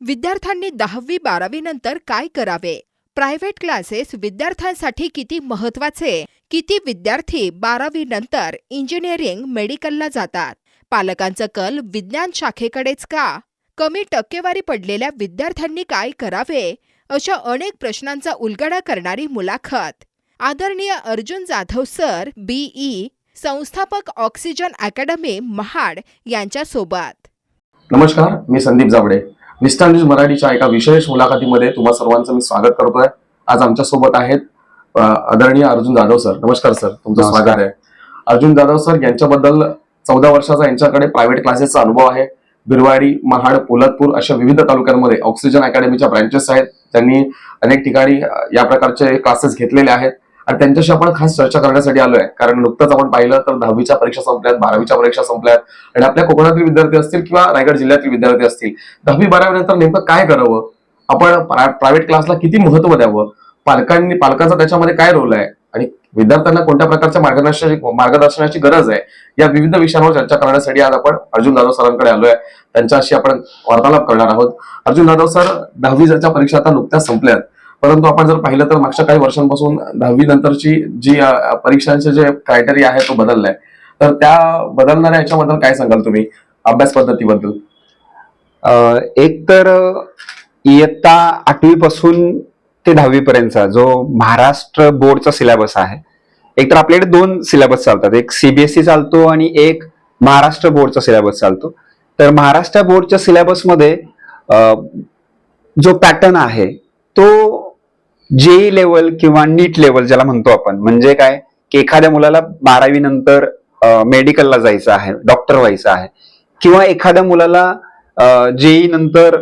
विद्यार्थ्यांनी दहावी बारावी नंतर काय करावे? प्रायव्हेट क्लासेस विद्यार्थ्यांसाठी किती महत्त्वाचे किती विद्यार्थी बारावी नंतर इंजिनिअरिंग मेडिकलला जातात? पालकांचं कल विज्ञान शाखेकडेच का? कमी टक्केवारी पडलेल्या विद्यार्थ्यांनी काय करावे? अशा अनेक प्रश्नांचा उलगडा करणारी मुलाखत. आदरणीय अर्जुन जाधव सर बीई संस्थापक ऑक्सिजन अकॅडमी महाड यांच्यासोबत. नमस्कार मी संदीप जावडे. निष्ठा न्यूज मराठीच्या एका विशेष मुलाखतीमध्ये तुम्हा सर्वांचं मी स्वागत करतोय. आज आमच्यासोबत आहेत आदरणीय अर्जुन जाधव सर. नमस्कार सर तुमचं. स्वागत आहे. अर्जुन जाधव सर यांच्याबद्दल चौदा वर्षाचा यांच्याकडे प्रायव्हेट क्लासेसचा अनुभव आहे. बिरवाडी महाड पोलादपूर अशा विविध तालुक्यांमध्ये ऑक्सिजन अकॅडमीच्या ब्रँचेस आहेत. त्यांनी अनेक ठिकाणी या प्रकारचे क्लासेस घेतलेले आहेत. आणि त्यांच्याशी आपण खास चर्चा करण्यासाठी आलोय. कारण नुकतंच आपण पाहिलं तर दहावीच्या परीक्षा संपल्यात बारावीच्या परीक्षा संपल्यात आणि आपल्या कोकणातील विद्यार्थी असतील किंवा रायगड जिल्ह्यातील विद्यार्थी असतील दहावी बारावी नंतर नेमकं काय करावं? आपण प्रायव्हेट क्लासला किती महत्त्व द्यावं? पालकांनी पालकांचा त्याच्यामध्ये काय रोल आहे? आणि विद्यार्थ्यांना कोणत्या प्रकारच्या मार्गदर्शनाची मार्गदर्शनाची गरज आहे? या विविध विषयांवर चर्चा करण्यासाठी आज आपण अर्जुन जाधव सरांकडे आलोय. त्यांच्याशी आपण वार्तालाप करणार आहोत. अर्जुन जाधव सर दहावीच्या परीक्षा आता नुकत्याच संपल्यात. परंतु आपण जर पाहिलं तर मागच्या काही वर्षांपासून दहावी नंतरची जी परीक्षांचे जे क्रायटेरिया आहे तो बदललाय. तर त्या बदलणाऱ्या याच्याबद्दल काय सांगाल तुम्ही? अभ्यास पद्धतीबद्दल. एक तर इयत्ता आठवी पासून ते दहावी पर्यंतचा जो महाराष्ट्र बोर्डचा सिलेबस आहे एक तर आपल्याकडे दोन सिलेबस चालतात. एक सीबीएसई चालतो आणि एक महाराष्ट्र बोर्डचा सिलेबस चालतो. तर महाराष्ट्र बोर्डच्या सिलेबसमध्ये जो पॅटर्न आहे तो जेई लेवल किंवा नीट लेवल ज्याला म्हणतो आपण. म्हणजे काय? की एखाद्या मुलाला बारावी नंतर मेडिकलला जायचं आहे डॉक्टर व्हायचं आहे. किंवा एखाद्या मुलाला जेई नंतर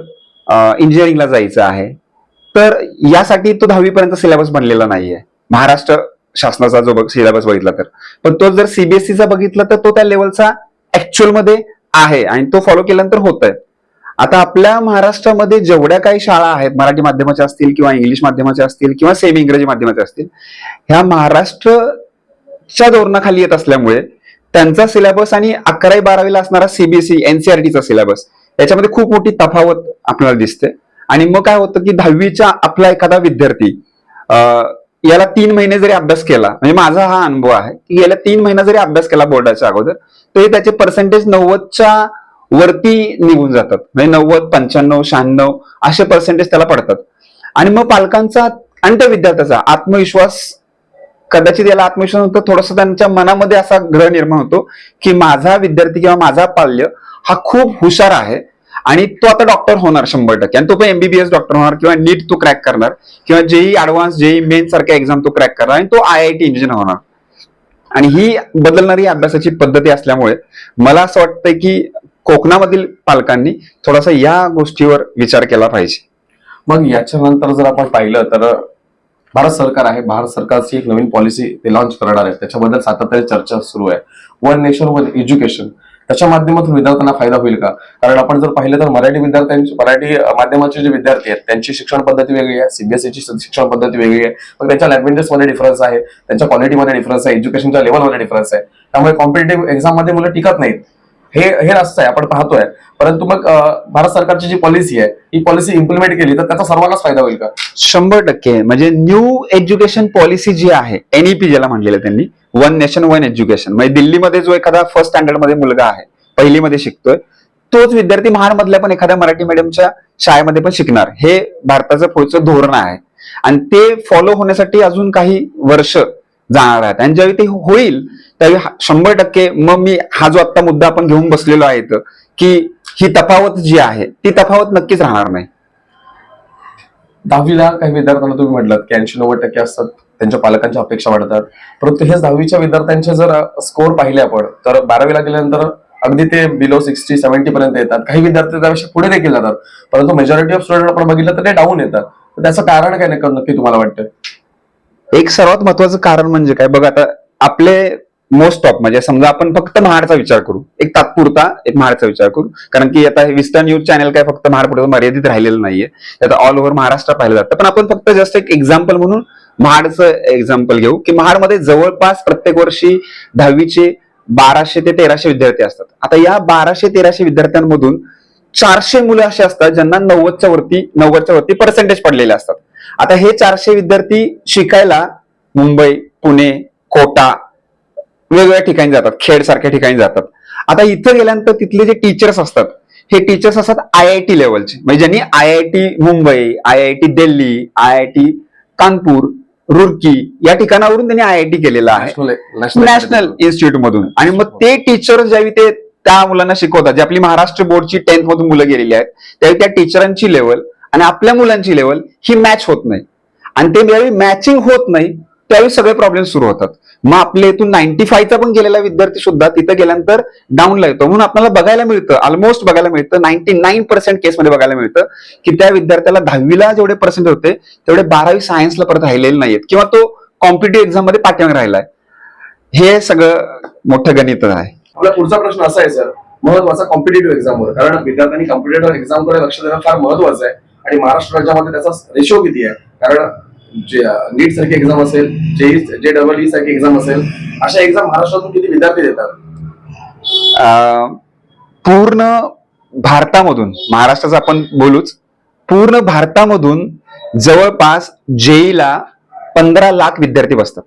इंजिनिअरिंगला जायचं आहे. तर यासाठी तो दहावीपर्यंत सिलेबस बनलेला नाहीये. महाराष्ट्र शासनाचा जो सिलेबस बघितला तर. पण तो जर सीबीएसईचा बघितला तर तो त्या लेवलचा ऍक्च्युअलमध्ये आहे आणि तो फॉलो केल्यानंतर होत आहे आता आपल्या महाराष्ट्रामध्ये जेवढ्या काही शाळा आहेत मराठी माध्यमाच्या असतील किंवा इंग्लिश माध्यमाच्या असतील किंवा सेमी इंग्रजी माध्यमाच्या असतील ह्या महाराष्ट्रच्या धोरणाखाली येत असल्यामुळे त्यांचा सिलेबस आणि अकरावी बारावीला असणारा सीबीएसई एनसीआरटीचा सिलेबस याच्यामध्ये खूप मोठी तफावत आपल्याला दिसते. आणि मग काय होतं की दहावीचा आपला एखादा विद्यार्थी याला तीन महिने जरी अभ्यास केला म्हणजे माझा हा अनुभव आहे की याला तीन महिना जरी अभ्यास केला बोर्डाच्या अगोदर तरी त्याचे पर्सेंटेज नव्वदच्या वरती निघून जातात. म्हणजे नव्वद पंच्याण्णव शहाण्णव असे पर्सेंटेज त्याला पडतात. आणि मग पालकांचा आणि त्या विद्यार्थ्याचा आत्मविश्वास कदाचित याला आत्मविश्वास होतो थोडासा त्यांच्या मनामध्ये असा ग्रह निर्माण होतो की माझा विद्यार्थी किंवा माझा पाल्य हा खूप हुशार आहे आणि तो आता डॉक्टर होणार शंभर टक्के. आणि तो पण एमबीबीएस डॉक्टर होणार किंवा नीट तो क्रॅक करणार किंवा जेई ऍडव्हान्स जेई मेन सारख्या एक्झाम तो क्रॅक करणार आणि तो आय आय टी इंजिनियर होणार. आणि ही बदलणारी अभ्यासाची पद्धती असल्यामुळे मला असं वाटतंय की कोकणामधील पालकांनी थोडासा या गोष्टीवर विचार केला पाहिजे. मग याच्यानंतर जर आपण पाहिलं तर भारत सरकार आहे भारत सरकारची एक नवीन पॉलिसी ते लॉन्च करणार आहे. त्याच्याबद्दल सातत्याने चर्चा सुरू आहे. वन नेशन वन एज्युकेशन त्याच्या माध्यमातून विद्यार्थ्यांना फायदा होईल का? कारण आपण जर पाहिलं तर मराठी विद्यार्थ्यांची मराठी माध्यमाचे जे विद्यार्थी आहेत त्यांची शिक्षण पद्धती वेगळी आहे सीबीएसईची शिक्षण पद्धती वेगळी आहे. मग त्यांच्या लँग्वेजेस मध्ये डिफरन्स आहे त्यांच्या क्वालिटीमध्ये डिफरन्स आहे एज्युकेशनच्या लेवलमध्ये डिफरन्स आहे. त्यामुळे कॉम्पिटेटिव्ह एक्झाममध्ये मुलं टिकत नाहीत. हे हे रास्त आहे आपण पाहतोय. परंतु मग भारत सरकारची जी पॉलिसी आहे ही पॉलिसी इम्प्लिमेंट केली तर त्याचा सर्वांनाच फायदा होईल का? शंभर टक्के. म्हणजे न्यू एज्युकेशन पॉलिसी जी आहे एनईपी ज्याला म्हणलेलं त्यांनी वन नेशन वन एज्युकेशन म्हणजे दिल्लीमध्ये जो एखादा फर्स्ट स्टँडर्डमध्ये मुलगा आहे पहिलीमध्ये शिकतोय तोच विद्यार्थी महाडमधल्या पण एखाद्या मराठी मीडियमच्या शाळेमध्ये पण शिकणार. हे भारताचं पुढचं धोरण आहे. आणि ते फॉलो होण्यासाठी अजून काही वर्ष जाणार आहेत. आणि ज्यावेळी ते होईल त्यावेळी शंभर टक्के मग मी हा जो आता मुद्दा आपण घेऊन बसलेलो आहे की ही तफावत जी आहे ती तफावत नक्कीच राहणार नाही. दहावीला काही विद्यार्थ्यांना तुम्ही म्हटलं की ऐंशी नव्वद टक्के असतात त्यांच्या पालकांच्या अपेक्षा वाढतात. परंतु हेच दहावीच्या विद्यार्थ्यांचे जर स्कोअर पाहिले आपण तर बारावीला गेल्यानंतर अगदी ते बिलो सिक्स्टी सेव्हन्टी पर्यंत येतात. काही विद्यार्थी त्यापेक्षा पुढे देखील जातात. परंतु मेजॉरिटी ऑफ स्टुडंट आपण बघितलं तर ते डाऊन येतात. त्याचं कारण काय नक्की तुम्हाला वाटतं एक सर्वात महत्वाचं कारण म्हणजे काय? बघा आता आपले मोस्ट ऑफ म्हणजे समजा आपण फक्त महाडचा विचार करू. एक तात्पुरता एक महाडचा विचार करू. कारण की आता विस्टर न्यूज चॅनल काय फक्त महाडपुढे मर्यादित राहिलेलं नाहीये. त्यात ऑल ओव्हर महाराष्ट्र पाहिलं जातं. पण आपण फक्त जस्ट एक एक्झाम्पल म्हणून महाडचं एक्झाम्पल घेऊ की महाडमध्ये जवळपास प्रत्येक वर्षी दहावीचे बाराशे ते तेराशे विद्यार्थी असतात. आता या बाराशे तेराशे विद्यार्थ्यांमधून चारशे मुलं अशी असतात ज्यांना नव्वदच्या वरती नव्वदच्या वरती पर्सेंटेज पडलेले असतात. आता हे चारशे विद्यार्थी शिकायला मुंबई पुणे कोटा वेगवेगळ्या ठिकाणी जातात खेड सारख्या ठिकाणी जातात. आता इथं गेल्यानंतर तिथले जे टीचर्स असतात हे टीचर्स असतात आय आय टी लेवलचे म्हणजे ज्यांनी I I T Mumbai I I T Delhi I I T Kanpur Roorkee या ठिकाणावरून त्यांनी आय आय टी केलेलं आहे. नॅशनल इन्स्टिट्यूट मधून आणि मग ते टीचर ज्यावेळी ते त्या मुलांना शिकवतात जे आपली महाराष्ट्र बोर्डची टेन्थ मधून मुलं गेलेली आहेत त्यावेळी त्या टीचरांची लेवल आणि आपल्या मुलांची लेवल ही मॅच होत नाही. आणि ते ज्यावेळी मॅचिंग होत नाही त्यावेळी सगळे प्रॉब्लेम सुरू होतात. मग आपल्या इथून नाईन्टी फायचा पण गेलेला विद्यार्थी सुद्धा तिथं गेल्यानंतर डाऊनला येतो. म्हणून आपल्याला बघायला मिळतं ऑलमोस्ट बघायला मिळतं नाईन्टी नाईन पर्सेंट केसमध्ये बघायला मिळतं की त्या विद्यार्थ्याला दहावीला जेवढे पर्सेंट होते तेवढे बारावी सायन्सला परत राहिलेले नाहीत किंवा तो कॉम्पिटेटिव्ह एक्झाममध्ये पाठीमागे राहिलाय. हे सगळं मोठं गणित आहे. आपला पुढचा प्रश्न असा आहे सर. महत्त्वाचा कॉम्पिटेटिव्ह एक्झामवर कारण विद्यार्थ्यांनी कॉम्पिटेटिव्ह एक्झामकडे लक्ष देणं फार महत्वाचं आहे. आणि महाराष्ट्र राज्यामध्ये त्याचा रेशो किती आहे? कारण जे नीट सारखी एक्झाम असेल जे जे डबल ई e सारखी एक्झाम असेल अशा एक्झाम महाराष्ट्रातून किती विद्यार्थी देतात? अं, पूर्ण भारतामधून महाराष्ट्राचं आपण बोलूच पूर्ण भारतामधून जवळपास जेईला पंधरा लाख विद्यार्थी बसतात.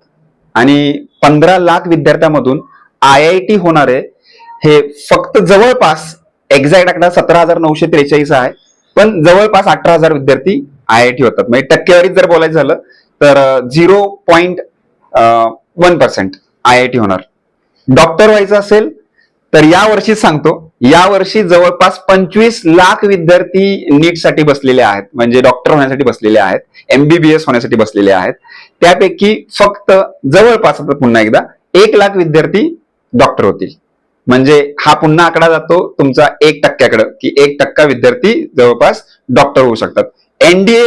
आणि पंधरा लाख विद्यार्थ्यामधून आय आय टी होणारे हे फक्त जवळपास एक्झॅक्ट आकडा सतरा हजार नऊशे त्रेचाळीस आहे. पण जवळपास अठरा हजार विद्यार्थी आय आय टी होतात. म्हणजे टक्केवारीत जर बोलायचं झालं तर zero point one percent I I T होणार. डॉक्टर व्हायचं असेल तर या वर्षी सांगतो या वर्षी जवळपास पंचवीस लाख विद्यार्थी नीटसाठी बसलेले आहेत. म्हणजे डॉक्टर होण्यासाठी बसलेले आहेत एमबीबीएस होण्यासाठी बसलेले आहेत. त्यापैकी फक्त जवळपास आता पुन्हा एकदा एक लाख विद्यार्थी डॉक्टर होतील. म्हणजे हा पुन्हा आकडा जातो तुमचा एक टक्क्याकडे की एक टक्का विद्यार्थी जवळपास डॉक्टर होऊ शकतात. एनडीए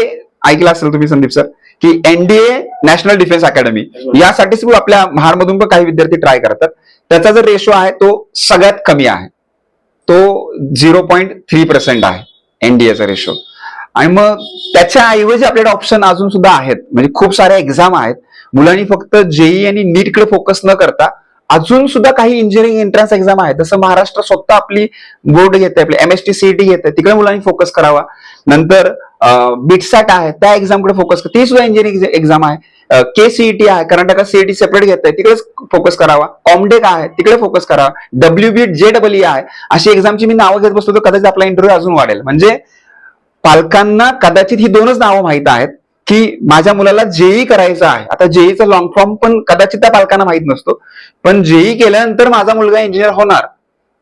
ऐकला असेल तुम्ही संदीप सर की एनडीए नॅशनल डिफेन्स अकॅडमी यासाठी सुद्धा आपल्या महारमधून पण काही विद्यार्थी ट्राय करतात. त्याचा जो रेशो आहे तो सगळ्यात कमी आहे. तो झिरो पॉईंट थ्री पर्सेंट आहे एनडीएचा रेशो आणि मग त्याच्या ऐवजी आपल्याकडे ऑप्शन अजून सुद्धा आहेत. म्हणजे खूप साऱ्या एक्झाम आहेत. मुलांनी फक्त जेई आणि नीटकडे फोकस न करता अजून सुद्धा काही इंजिनिअरिंग एंट्रन्स एक्झाम आहेत. जसं महाराष्ट्र स्वतः आपली बोर्ड घेते आपली एम एस टी सीईटी घेते तिकडे मुलांनी फोकस करावा. नंतर बिटसॅट आहे त्या एक्झामकडे फोकस ती सुद्धा इंजिनिअरिंग एक्झाम आहे. के सीईटी आहे कर्नाटका सीईटी सेपरेट घेत आहे तिकडेच फोकस करावा. कॉमडेक आहे तिकडे फोकस करावा. W B J double E आहे अशी एक्झामची मी नावं घेत बसतो तर कदाचित आपला इंटरव्ह्यू अजून वाढेल. म्हणजे पालकांना कदाचित ही दोनच नावं माहीत आहेत. की माझ्या मुलाला जेई करायचं आहे. आता जेईचा लॉंग फॉर्म पण कदाचित त्या पालकांना माहीत नसतो. पण जेई केल्यानंतर माझा मुलगा इंजिनियर होणार.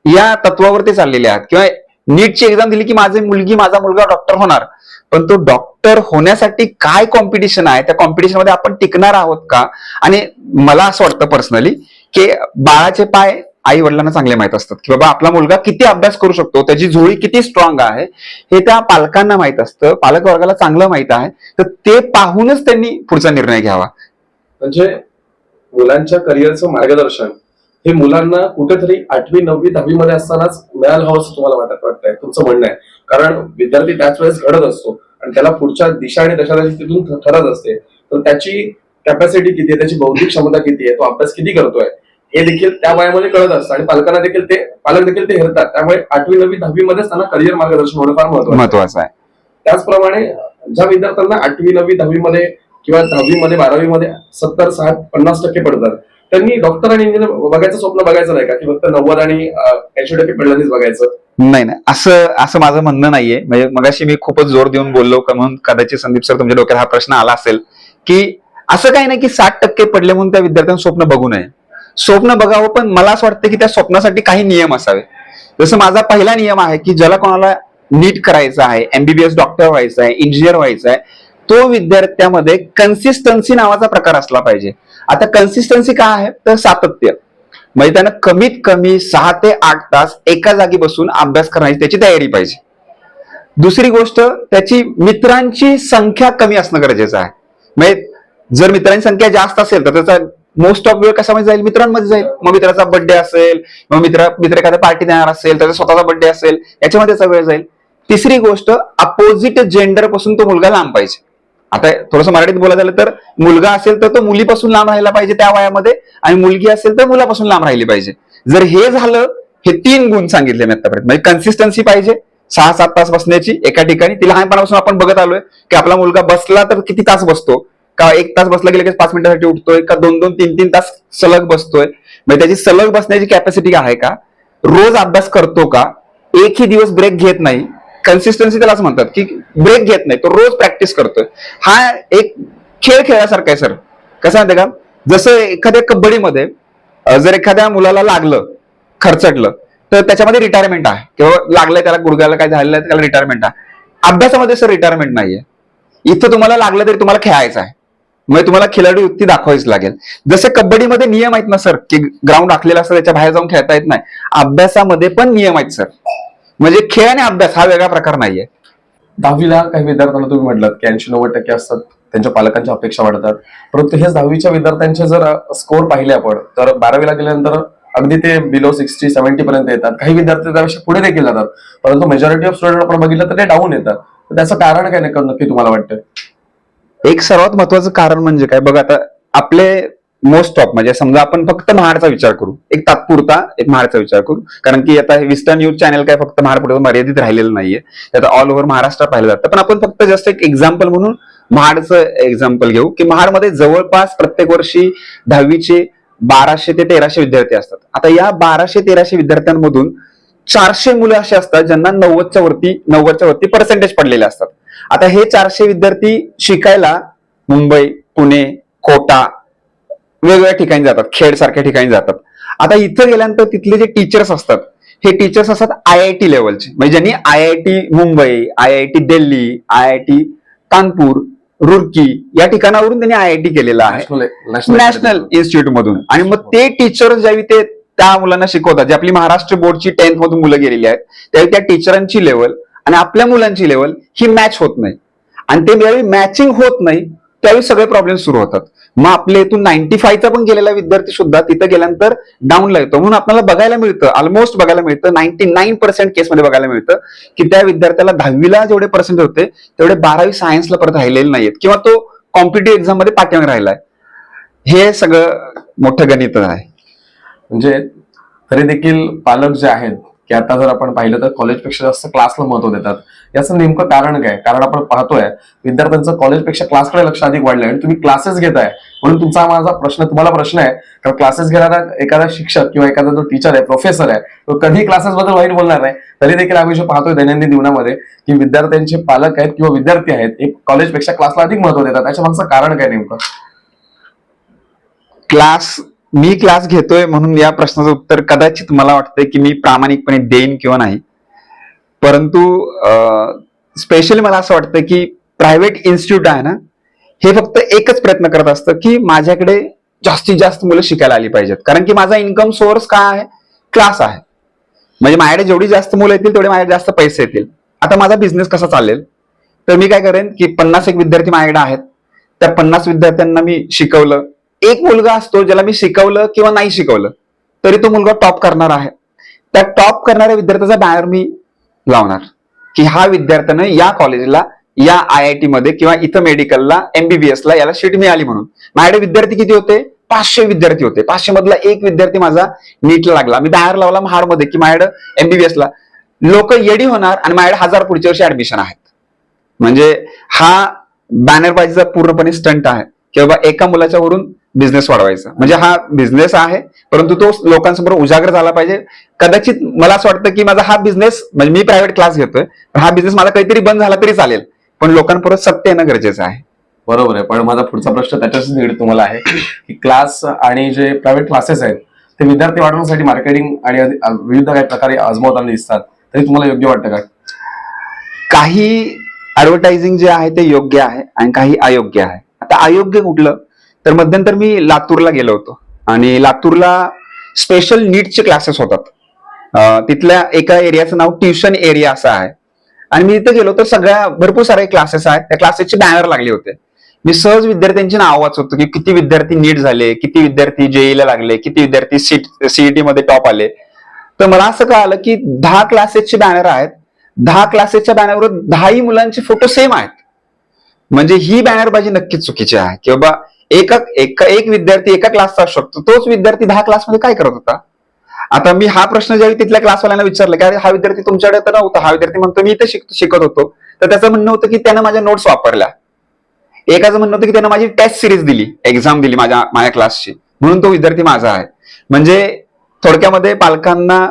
या तत्वावरती चाललेले आहेत. किंवा नीटची एक्झाम दिली की माझी मुलगी माझा मुलगा डॉक्टर होणार. पण तो डॉक्टर होण्यासाठी काय कॉम्पिटिशन आहे? त्या कॉम्पिटिशनमध्ये आपण टिकणार आहोत का? आणि मला असं वाटतं पर्सनली की बाळाचे पाय आई वडिलांना चांगले माहीत असतात की बाबा आपला मुलगा किती अभ्यास करू शकतो त्याची झोळी किती स्ट्रॉंग आहे हे त्या पालकांना माहीत असतं पालक वर्गाला चांगलं माहीत आहे तर ते पाहूनच त्यांनी पुढचा निर्णय घ्यावा. म्हणजे मुलांच्या करिअरचं मार्गदर्शन हे मुलांना कुठेतरी आठवी नववी दहावी मध्ये असतानाच मिळायला हवं असं तुम्हाला वाटत वाटतंय? तुमचं म्हणणं आहे. कारण विद्यार्थी त्याच वेळेस घडत असतो आणि त्याला पुढच्या दिशा आणि दशा तिथून ठरत असते तर त्याची कॅपॅसिटी किती आहे? त्याची बौद्धिक क्षमता किती आहे? तो अभ्यास किती करतोय? हे देखील त्या वयामध्ये कळत असतं. आणि पालकांना देखील ते पालक देखील ते हेरतात. त्यामुळे आठवी नववी दहावी मध्येच त्यांना करिअर मार्गदर्शन होणं फार महत्वाचं आहे. महत्वाचं आहे. त्याचप्रमाणे ज्या विद्यार्थ्यांना आठवी नववी दहावी मध्ये किंवा दहावी मध्ये बारावी मध्ये सत्तर साठ पन्नास टक्के पडतात त्यांनी डॉक्टर आणि इंजिनियर बघायचं स्वप्न बघायचं नाही का? की फक्त नव्वद आणि ऐंशी टक्के पडल्यानेच बघायचं. नाही नाही. असं असं माझं म्हणणं नाहीये. म्हणजे मगाशी मी खूपच जोर देऊन बोललो का म्हणून कदाचित संदीप सर तुमच्या डोक्यात हा प्रश्न आला असेल की असं काही नाही की साठ टक्के पडले म्हणून त्या विद्यार्थ्यांना स्वप्न बघू नये. स्वप्न बघावं पण मला असं वाटतं की त्या स्वप्नासाठी काही नियम असावे. जसं माझा पहिला नियम आहे की ज्याला कोणाला नीट करायचं आहे एमबीबीएस डॉक्टर व्हायचं आहे इंजिनियर व्हायचं आहे तो विद्यार्थ्यामध्ये कन्सिस्टन्सी नावाचा प्रकार असला पाहिजे. आता कन्सिस्टन्सी काय आहे? तर सातत्य. म्हणजे त्यानं कमीत कमी सहा ते आठ तास एका जागी बसून अभ्यास करण्याची त्याची तयारी पाहिजे. दुसरी गोष्ट त्याची मित्रांची संख्या कमी असणं गरजेचं आहे. म्हणजे जर मित्रांची संख्या जास्त असेल तर त्याचा मोस्ट ऑफ वेळ कशामध्ये जाईल? मित्रांमध्ये जाईल. मग मित्राचा बर्थडे असेल मग मित्र मित्र एखाद्या पार्टी देणार असेल त्याचा स्वतःचा बर्थडे असेल याच्यामध्ये त्याचा वेळ जाईल. तिसरी गोष्ट अपोजिट जेंडरपासून तो मुलगा लांब पाहिजे. आता थोडंसं मराठीत बोलायला झालं तर मुलगा असेल तर तो मुलीपासून लांब राहिला पाहिजे त्या वयामध्ये आणि मुलगी असेल तर मुलापासून लांब राहिली पाहिजे. जर हे झालं हे तीन गुण सांगितले मी आतापर्यंत. म्हणजे कन्सिस्टन्सी पाहिजे. सहा सात तास बसण्याची एका ठिकाणी. ती लहानपणापासून आपण बघत आलोय की आपला मुलगा बसला तर किती तास बसतो? का एक तास बसला की लगेच पाच मिनिटासाठी उठतोय का दोन दोन तीन तीन तास सलग बसतोय? म्हणजे त्याची सलग बसण्याची कॅपॅसिटी आहे का? रोज अभ्यास करतो का? एकही दिवस ब्रेक घेत नाही. कन्सिस्टन्सी त्यालाच म्हणतात की ब्रेक घेत नाही तो रोज प्रॅक्टिस करतोय. हा एक खेळ खेळल्यासारखा आहे सर कसं आहे का? जसं एखाद्या कबड्डीमध्ये जर एखाद्या मुलाला लागलं खर्चटलं तर त्याच्यामध्ये रिटायरमेंट आहे. किंवा लागलंय त्याला गुडघ्याला काय झालेलं आहे त्याला रिटायरमेंट आहे. अभ्यासामध्ये सर रिटायरमेंट नाहीये. इथं तुम्हाला लागलं तरी तुम्हाला खेळायचं आहे. म्हणजे तुम्हाला खेळाडू युक्ती दाखवावीच लागेल. जसे कबड्डीमध्ये नियम आहेत ना सर की ग्राउंड आखलेला असतं त्याच्या बाहेर जाऊन खेळता येत नाही. अभ्यासामध्ये पण नियम आहेत सर. म्हणजे खेळ आणि अभ्यास हा वेगळा प्रकार नाहीये. दहावीला काही विद्यार्थ्यांना तुम्ही म्हटलं की ऐंशी नव्वद टक्के असतात त्यांच्या पालकांच्या अपेक्षा वाढतात. परंतु हेच दहावीच्या विद्यार्थ्यांचे जर स्कोर पाहिले आपण तर बारावीला गेल्यानंतर अगदी ते बिलो सिक्स्टी सेव्हन्टी पर्यंत येतात. काही विद्यार्थी त्यापेक्षा पुढे देखील जातात. परंतु मेजॉरिटी ऑफ स्टुडंट आपण बघितलं तर ते डाऊन येतात. त्याचं कारण काय नक्की तुम्हाला वाटतं? एक सर्वात महत्वाचं कारण म्हणजे काय? बघ आता आपले मोस्ट ऑफ म्हणजे समजा आपण फक्त महाडचा विचार करू. एक तात्पुरता एक महाडचा विचार करू. कारण की आता हे विस्टर्न न्यूज चॅनल काय फक्त महाडपुढे मर्यादित राहिलेलं नाहीये. त्यात ऑल ओव्हर महाराष्ट्र पाहिलं जातं. पण आपण फक्त जस्ट एक एक्झाम्पल म्हणून महाडचं एक्झाम्पल घेऊ की महाडमध्ये जवळपास प्रत्येक वर्षी दहावीचे बाराशे ते तेराशे विद्यार्थी असतात. आता या बाराशे तेराशे विद्यार्थ्यांमधून चारशे मुलं असे असतात ज्यांना नव्वदच्या वरती नव्वदच्या वरती पर्सेंटेज पडलेले असतात. आता हे चारशे विद्यार्थी शिकायला मुंबई पुणे कोटा वेगवेगळ्या ठिकाणी जातात खेड सारख्या ठिकाणी जातात. आता इथं गेल्यानंतर तिथले जे टीचर्स असतात हे टीचर्स असतात आय आय टी लेवलचे म्हणजे ज्यांनी I I T Mumbai I I T Delhi I I T Kanpur Roorkee या ठिकाणावरून त्यांनी आय आय टी केलेलं आहे. नॅशनल इन्स्टिट्यूट मधून. आणि मग ते टीचर ज्यावेळी ते त्या मुलांना शिकवतात जे आपली महाराष्ट्र बोर्डची टेन्थ मधून मुलं गेलेली आहेत त्यावेळी त्या टीचरांची लेवल आणि आपल्या मुलांची लेवल ही मॅच होत नाही. आणि ते ज्यावेळी मॅचिंग होत नाही त्यावेळी सगळे प्रॉब्लेम सुरू होतात. मग आपल्या इथून नाईन्टी फायचा पण गेलेला विद्यार्थी सुद्धा तिथं गेल्यानंतर डाऊनला येतो. म्हणून आपल्याला बघायला मिळतं ऑलमोस्ट बघायला मिळतं नाईन्टी नाईन पर्सेंट केसमध्ये बघायला मिळतं की त्या विद्यार्थ्याला दहावीला जेवढे पर्सेंट होते तेवढे बारावी सायन्सला परत राहिलेले नाहीयेत. किंवा तो कॉम्पिटेटिव्ह एक्झाममध्ये पाठीमागे राहिलाय. हे सगळं मोठं गणित आहे. म्हणजे तरी देखील पालक जे आहेत की आता जर आपण पाहिलं तर कॉलेजपेक्षा जास्त क्लासला महत्त्व देतात. याचं नेमकं कारण काय? कारण आपण पाहतोय विद्यार्थ्यांचं कॉलेजपेक्षा क्लासकडे लक्ष अधिक वाढलंय आणि तुम्ही क्लासेस घेताय. म्हणून तुमचा माझा प्रश्न तुम्हाला प्रश्न आहे कारण क्लासेस घेणारा एखादा शिक्षक किंवा एखादा जो टीचर आहे प्रोफेसर आहे तो कधी क्लासेस बद्दल वाईट बोलणार नाही. तरी देखील आम्ही जे पाहतोय दैनंदिन जीवनामध्ये की विद्यार्थ्यांचे पालक आहेत किंवा विद्यार्थी आहेत एक कॉलेजपेक्षा क्लासला अधिक महत्त्व देतात. त्याच्या मागचं कारण काय नेमकं? क्लास मी क्लास घेतोय म्हणून या प्रश्नाचं उत्तर कदाचित मला वाटतंय की मी प्रामाणिकपणे देईन किंवा नाही. परंतु स्पेशली मला असं वाटतं की प्रायव्हेट इन्स्टिट्यूट आहे ना हे फक्त एकच प्रयत्न करत असतं की माझ्याकडे जास्तीत जास्त मुलं शिकायला आली पाहिजेत. कारण की माझा इन्कम सोर्स काय आहे? क्लास आहे. म्हणजे माझ्याकडे जेवढी जास्त मुलं येतील तेवढे माझ्याकडे जास्त पैसे येतील. आता माझा बिझनेस कसा चालेल? तर मी काय करेन की पन्नास एक विद्यार्थी माझ्याकडे आहेत. त्या पन्नास विद्यार्थ्यांना मी शिकवलं. एक मुलगा असतो ज्याला मी शिकवलं किंवा नाही शिकवलं तरी तो मुलगा टॉप करणार आहे. त्या टॉप करणाऱ्या विद्यार्थ्याचा बॅनर मी लावणार की हा विद्यार्थ्यानं या कॉलेजला या आय आय टी मध्ये किंवा इथं मेडिकलला एमबीबीएस ला याला सीट मिळाली म्हणून. माझ्याकडे विद्यार्थी किती होते? पाचशे विद्यार्थी होते. पाचशे मधला एक विद्यार्थी माझा नीटला लागला. मी बाहेर लावला महाडमध्ये की माझ्याकडे एमबीबीएस ला. लोक येडी होणार आणि माझ्याकडे हजार पुढच्या वर्षी ऍडमिशन आहेत. म्हणजे हा बॅनरबाजीचा पूर्णपणे स्टंट आहे. की बाबा एका मुलाच्या वरून बिझनेस वाढवायचा. म्हणजे हा बिझनेस आहे परंतु तो लोकांसमोर उजागर झाला पाहिजे. कदाचित मला असं वाटतं की माझा हा बिझनेस म्हणजे मी प्रायव्हेट क्लास घेतोय पण हा बिझनेस माझा काहीतरी बंद झाला तरी चालेल. पण लोकांपर्यंत सत्य येणं गरजेचं आहे. बरोबर आहे. पण माझा पुढचा प्रश्न त्याच्याशी निगडीत तुम्हाला आहे की क्लास आणि जे प्रायव्हेट क्लासेस आहेत ते विद्यार्थी वाढवण्यासाठी मार्केटिंग आणि विविध काही प्रकारे आजमावताना दिसतात. तरी तुम्हाला योग्य वाटतं का? काही ऍडव्हर्टायझिंग जे आहे ते योग्य आहे आणि काही अयोग्य आहे. आता अयोग्य कुठलं? तर मध्यंतर मी लातूरला गेलो होतो. आणि लातूरला स्पेशल नीटचे क्लासेस होतात. तिथल्या एका एरियाचं नाव ट्युशन एरिया असं आहे. आणि मी तिथे गेलो तर सगळ्या भरपूर सारे क्लासेस आहेत. त्या क्लासेसचे बॅनर लागले होते. मी सहज विद्यार्थ्यांची नाव वाचवतो की किती विद्यार्थी नीट झाले किती विद्यार्थी जेईला लागले किती विद्यार्थी सीट सीईटी मध्ये टॉप आले. तर मला असं कळालं की दहा क्लासेसचे बॅनर आहेत. दहा क्लासेसच्या बॅनरवर दहाही मुलांचे फोटो सेम आहेत. म्हणजे ही बॅनरबाजी नक्कीच चुकीची आहे. की बाबा एक एका एक विद्यार्थी एका क्लासचा असू शकतो. तोच विद्यार्थी दहा क्लासमध्ये काय करत होता? आता मी हा प्रश्न ज्यावेळी तिथल्या क्लासवाल्यांना विचारला की अरे हा विद्यार्थी तुमच्याकडे तर नव्हता हा विद्यार्थी म्हणतो मी इथे शिकत होतो. तर त्याचं म्हणणं होतं की त्यानं माझ्या नोट्स वापरल्या. एकाचं म्हणणं होतं की त्यानं माझी टेस्ट सिरीज दिली एक्झाम दिली माझ्या माझ्या क्लासची म्हणून तो विद्यार्थी माझा आहे. म्हणजे थोडक्यामध्ये पालकांना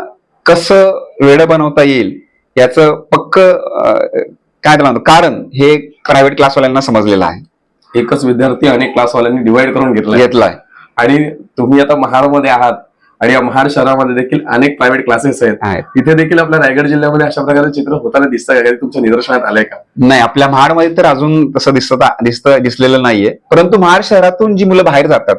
कसं वेळ बनवता येईल याचं पक्क काय म्हणतो कारण हे प्रायव्हेट क्लासवाल्यांना समजलेलं आहे. एकच विद्यार्थी अनेक क्लासवाल्यांनी डिवाइड करून घेतला घेतलाय. आणि तुम्ही आता महाडमध्ये आहात आणि या महाड शहरामध्ये देखील अनेक प्रायव्हेट क्लासेस आहेत. तिथे देखील आपल्या रायगड जिल्ह्यामध्ये अशा प्रकारचे चित्र होताना दिसतं कधी तुमच्या निदर्शनात आलंय का? नाही आपल्या महाडमध्ये तर अजून तसं दिसत दिसत दिसलेलं नाहीये. परंतु महाड शहरातून जी मुलं बाहेर जातात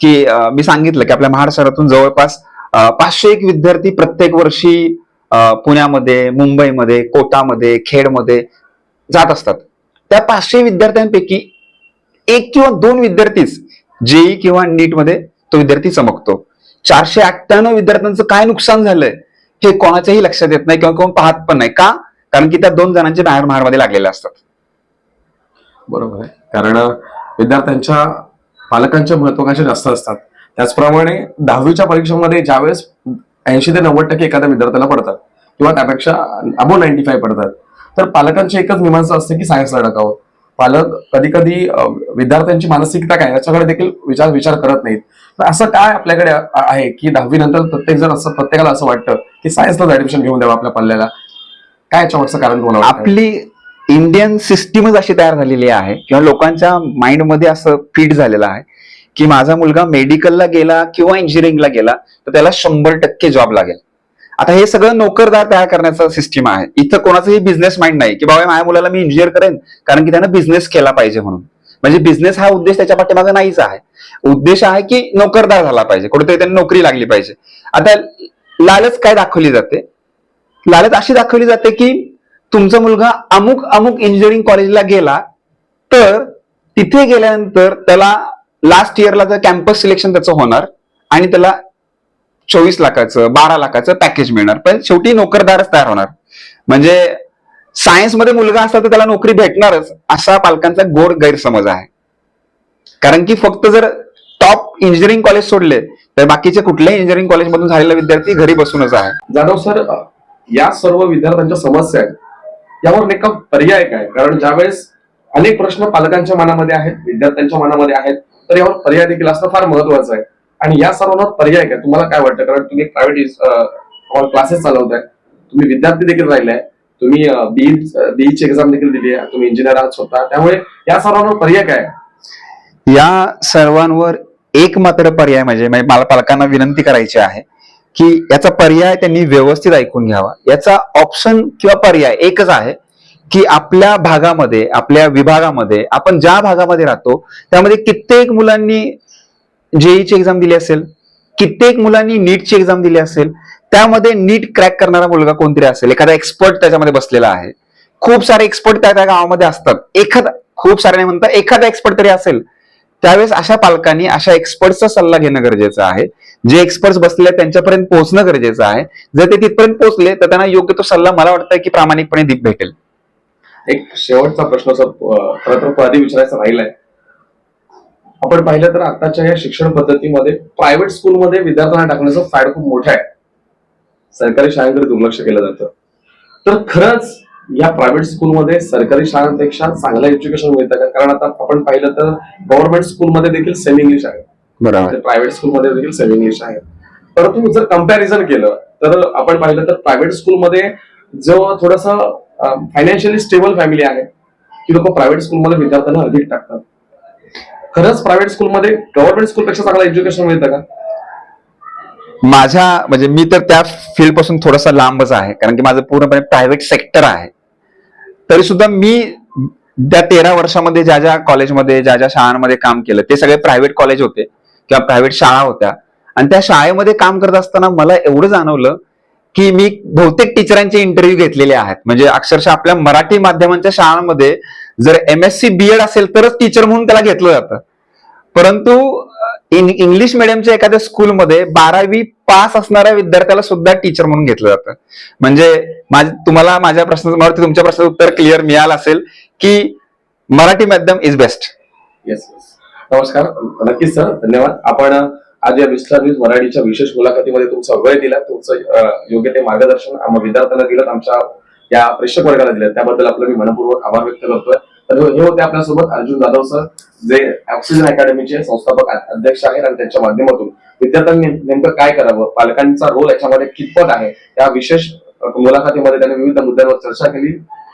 की मी सांगितलं की आपल्या महाड शहरातून जवळपास पाचशे एक विद्यार्थी प्रत्येक वर्षी पुण्यामध्ये मुंबईमध्ये कोटामध्ये खेडमध्ये जात असतात. त्या पाचशे विद्यार्थ्यांपैकी एक किंवा दोन विद्यार्थीच जेई किंवा नीटमध्ये तो विद्यार्थी चमकतो. चारशे अठ्ठ्याण्णव विद्यार्थ्यांचं काय नुकसान झालंय हे कोणाच्याही लक्षात येत नाही किंवा कोण पाहत पण नाही. का? कारण की त्या दोन जणांचे बाहेर महारमध्ये लागलेले असतात. बरोबर आहे. कारण विद्यार्थ्यांच्या पालकांच्या महत्वाकांक्षा जास्त असतात. त्याचप्रमाणे दहावीच्या परीक्षेमध्ये ज्यावेळेस ऐंशी ते नव्वद टक्के एखाद्या विद्यार्थ्याला पडतात किंवा त्यापेक्षा अबो नाईन्टी फाईव्ह पडतात तर पालकांची एकच मीमांसा असते की सायन्सला टाकावं. पालक कधी कधी विद्यार्थ्यांची मानसिकता काय याच्याकडे देखील विचार विचार करत नाहीत. तर असं काय आपल्याकडे आहे की दहावी नंतर प्रत्येक जण असं प्रत्येकाला असं वाटतं की सायन्सलाच ऍडमिशन घेऊन द्यावं आपल्या पल्ल्याला? काय याच्यावरचं कारण तुम्हाला आपली इंडियन सिस्टीमच अशी तयार झालेली आहे किंवा लोकांच्या माइंडमध्ये असं फिट झालेलं आहे की माझा मुलगा मेडिकलला गेला किंवा इंजिनिअरिंगला गेला तर त्याला शंभर टक्के जॉब लागेल. आता हे सगळं नोकरदार तयार करण्याचा सिस्टीम आहे. इथं कोणाचंही बिझनेस माइंड नाही की बाबा माझ्या मुलाला मी इंजिनियर करेन कारण की त्यानं बिझनेस केला पाहिजे म्हणून. म्हणजे बिझनेस हा उद्देश त्याच्या पाठीमागे नाहीच आहे. उद्देश आहे की नोकरदार झाला पाहिजे. कुठेतरी त्यांनी नोकरी लागली पाहिजे. आता लालच काय दाखवली जाते? लालच अशी दाखवली जाते की तुमचा मुलगा अमुक अमुक इंजिनिअरिंग कॉलेजला गेला तर तिथे गेल्यानंतर त्याला लास्ट इयरला जर कॅम्पस सिलेक्शन त्याचं होणार आणि त्याला चोवीस लाखाचं बारा लाखाचं पॅकेज मिळणार. पण शेवटी नोकरदारच तयार होणार. म्हणजे सायन्समध्ये मुलगा असला तर त्याला नोकरी भेटणारच असा पालकांचा गोड गैरसमज आहे. कारण की फक्त जर टॉप इंजिनिअरिंग कॉलेज सोडले तर बाकीचे कुठल्याही इंजिनिअरिंग कॉलेजमधून झालेला विद्यार्थी घरी बसूनच आहे. जाधव सर या सर्व विद्यार्थ्यांच्या समस्या आहेत. यावर नेमका पर्याय काय? कारण ज्यावेळेस अनेक प्रश्न पालकांच्या मनामध्ये आहेत विद्यार्थ्यांच्या मनामध्ये आहेत तर यावर पर्याय देखील असणं फार महत्वाचं आहे. आणि या सर्वांवर पर्याय काय? तुम्हाला काय वाटतं? कारण तुम्ही प्रायव्हेट क्लासेस चालवताय. तुम्ही विद्यार्थी देखील राहिलाय. तुम्ही बीई बीईची एक्झाम देखील दिली आहे. तुम्ही इंजिनियर आहात स्वतः. त्यामुळे या सर्वांवर पर्याय काय? या सर्वांवर एक मात्र पर्याय म्हणजे म्हणजे मला पालकांना विनंती करायची आहे की याचा पर्याय त्यांनी व्यवस्थित ऐकून घ्यावा. याचा ऑप्शन किंवा पर्याय एकच आहे की आपल्या भागामध्ये आपल्या विभागामध्ये आपण ज्या भागामध्ये राहतो त्यामध्ये कित्येक मुलांनी जेईची एक्झाम दिली असेल कित्येक मुलांनी नीटची एक्झाम दिली असेल त्यामध्ये नीट क्रॅक करणारा मुलगा कोणतरी असेल एखादा एक्सपर्ट त्याच्यामध्ये बसलेला आहे. खूप सारे एक्सपर्ट त्या त्या गावामध्ये असतात. एखादा खूप सारे म्हणतात म्हणता एखादा एक्सपर्ट तरी असेल. त्यावेळेस अशा पालकांनी अशा एक्सपर्टचा सल्ला घेणं गरजेचं आहे. जे एक्सपर्ट बसलेले आहेत त्यांच्यापर्यंत पोहोचणं गरजेचं आहे. जर ते तिथपर्यंत पोहोचले तर त्यांना योग्य तो सल्ला मला वाटतं की प्रामाणिकपणे दीप भेटेल. एक शेवटचा प्रश्न सर खरं तर आधी विचारायचा राहिलाय. आपण पाहिलं तर आताच्या या शिक्षण पद्धतीमध्ये प्रायव्हेट स्कूलमध्ये विद्यार्थ्यांना टाकण्याचं फॅड खूप मोठं आहे. सरकारी शाळांकडे दुर्लक्ष केलं जातं. तर खरंच या प्रायव्हेट स्कूलमध्ये सरकारी शाळांपेक्षा चांगलं एज्युकेशन मिळतं का? कारण आता आपण पाहिलं तर गव्हर्नमेंट स्कूलमध्ये देखील सेमी इंग्लिश आहे. बरोबर. प्रायव्हेट स्कूलमध्ये देखील सेमी इंग्लिश आहे. परंतु जर कंपॅरिझन केलं तर आपण पाहिलं तर प्रायव्हेट स्कूलमध्ये जो थोडासा फायनान्शियली स्टेबल फॅमिली आहे ती लोक प्रायव्हेट स्कूलमध्ये विद्यार्थ्यांना अधिक टाकतात. खरंच प्रायव्हेट स्कूलमध्ये गव्हर्नमेंट स्कूलपेक्षा चांगलं एज्युकेशन मिळतं का? माझ्या म्हणजे मी तर त्या फील्डपासून थोडासा लांबच आहे कारण की माझं पूर्णपणे प्रायव्हेट सेक्टर आहे. तरी सुद्धा मी त्या तेरा वर्षामध्ये ज्या ज्या कॉलेजमध्ये ज्या ज्या शाळांमध्ये काम केलं ते सगळे प्रायव्हेट कॉलेज होते किंवा प्रायव्हेट शाळा होत्या. आणि त्या शाळेमध्ये काम करत असताना मला एवढं जाणवलं की मी बहुतेक टीचरांचे इंटरव्ह्यू घेतलेले आहेत. म्हणजे अक्षरशः आपल्या मराठी माध्यमांच्या शाळांमध्ये जर एम एस सी बीएड असेल तरच टीचर म्हणून त्याला घेतलं जातं. परंतु इन इंग्लिश मिडियमच्या एखाद्या स्कूलमध्ये बारावी पास असणाऱ्या विद्यार्थ्याला सुद्धा टीचर म्हणून घेतलं जातं. म्हणजे तुम्हाला माझ्या प्रश्न तुमच्या प्रश्नाचं उत्तर क्लिअर मिळालं असेल की मराठी माध्यम इज बेस्ट येस येस नमस्कार. नक्कीच सर धन्यवाद. आपण आज या विस्तार न्यूज मराठीच्या विशेष मुलाखतीमध्ये तुमचा वेळ दिला. तुमचं योग्य ते मार्गदर्शन आम्हा विद्यार्थ्यांना दिलं. आमच्या या प्रेक्षक वर्गाला दिलं. त्याबद्दल आपलं मी मनपूर्वक आभार व्यक्त करतोय. तर हे होते आपल्यासोबत अर्जुन जाधव सर जे ऑक्सिजन अकॅडमीचे संस्थापक अध्यक्ष आहेत आणि त्यांच्या माध्यमातून. विद्यार्थ्यांनी नेमकं काय करावं? पालकांचा रोल याच्यामध्ये कितपत आहे? या विशेष मुलाखतीमध्ये त्यांनी विविध मुद्द्यांवर चर्चा केली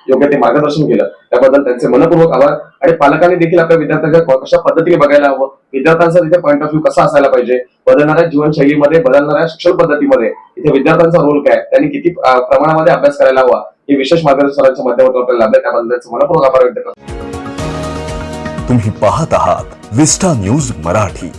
योग्य ते मार्गदर्शन केलं. त्याबद्दल त्यांचे मनपूर्वक आभार. आणि पालकांनी देखील आपल्या विद्यार्थ्यांच्या कशा पद्धतीने बघायला हवं? विद्यार्थ्यांचा तिथे पॉईंट ऑफ व्ह्यू कसा असायला पाहिजे? बदलणाऱ्या जीवनशैलीमध्ये बदलणाऱ्या शिक्षण पद्धतीमध्ये इथे विद्यार्थ्यांचा रोल काय? त्यांनी किती प्रमाणामध्ये अभ्यास करायला हवा? हे विशेष मार्गदर्शनाच्या माध्यमातून आपल्याला लाभले त्याबद्दल त्यांचे आभार व्यक्त करतो. तुम्ही पाहत आहात विस्टा न्यूज मराठी.